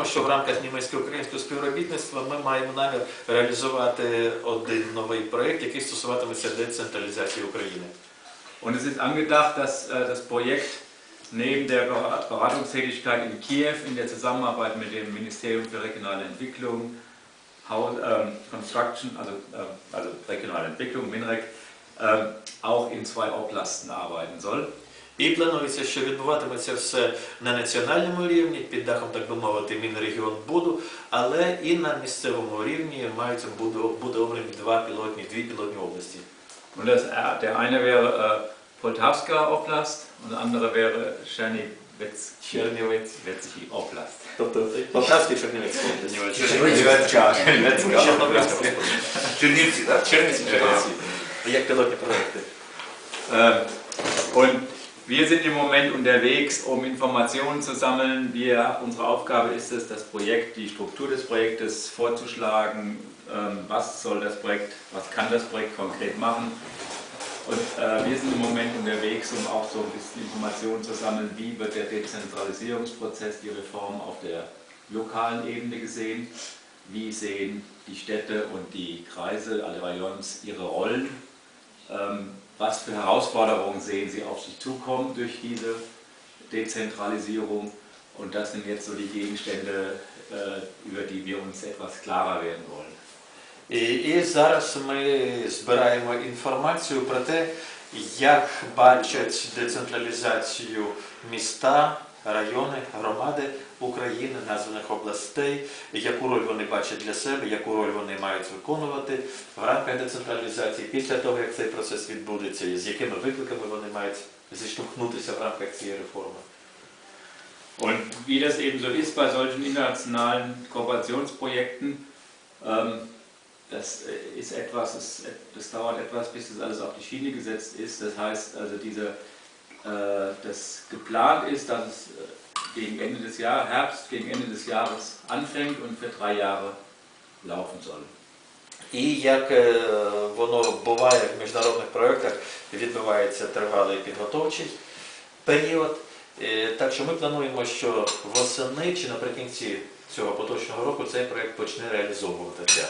відомо, що в рамках німецько-українського співробітництва ми маємо намір реалізувати один новий проєкт, який стосуватиметься децентралізації України. Und es ist angedacht, dass äh, das Projekt neben der Ber- Beratungstätigkeit in Kiew in der Zusammenarbeit mit dem Ministerium für regionale Entwicklung, Haus, ähm, Construction, also, äh, also regionale Entwicklung, MINREC, ähm, auch in zwei Oblasten arbeiten soll. І планується, що відбуватиметься все на національному рівні, під дахом, так би мовити, Мінрегіонбуду, але і на місцевому рівні мають буде, обрані два пілотні, дві пілотні області. Und das, der eine wäre äh, Poltavska Oblast und der andere wäre Czernivetsky Oblast. Тобто Полтавський Чернівецький Чернівецька. область. Чернівці, так? Чернівці. Як пілотні проекти. Und wir sind im Moment unterwegs, um Informationen zu sammeln. Wir, unsere Aufgabe ist es, das Projekt, die Struktur des Projektes vorzuschlagen. Ähm, Was soll das Projekt, was kann das Projekt konkret machen? Und äh, wir sind im Moment unterwegs, um auch so ein bisschen Informationen zu sammeln, wie wird der Dezentralisierungsprozess, die Reform auf der lokalen Ebene gesehen, wie sehen die Städte und die Kreise, alle Rayons ihre Rollen, ähm, was für Herausforderungen sehen sie auf sich zukommen durch diese Dezentralisierung. Und das sind jetzt so die Gegenstände, äh, über die wir uns etwas klarer werden wollen. І, і зараз ми збираємо інформацію про те, як бачать децентралізацію міста, райони, громади України, названих областей, яку роль вони бачать для себе, яку роль вони мають виконувати в рамках децентралізації після того, як цей процес відбудеться, і з якими викликами вони мають зіштовхнутися в рамках цієї реформи. Und wie das eben so ist bei solchen internationalen Kooperationsprojekten, ähm, das äh, ist etwas, das, das dauert etwas, bis das alles auf die Schiene gesetzt ist. Das heißt, also diese, äh, das geplant ist, dass es äh, gegen Ende des Jahres, Herbst gegen Ende des Jahres anfängt und für drei Jahre laufen soll. І як е, воно буває в міжнародних проєктах, відбувається тривалий підготовчий період. Е, Так що ми плануємо, що восени чи наприкінці цього поточного року цей проєкт почне реалізовуватися.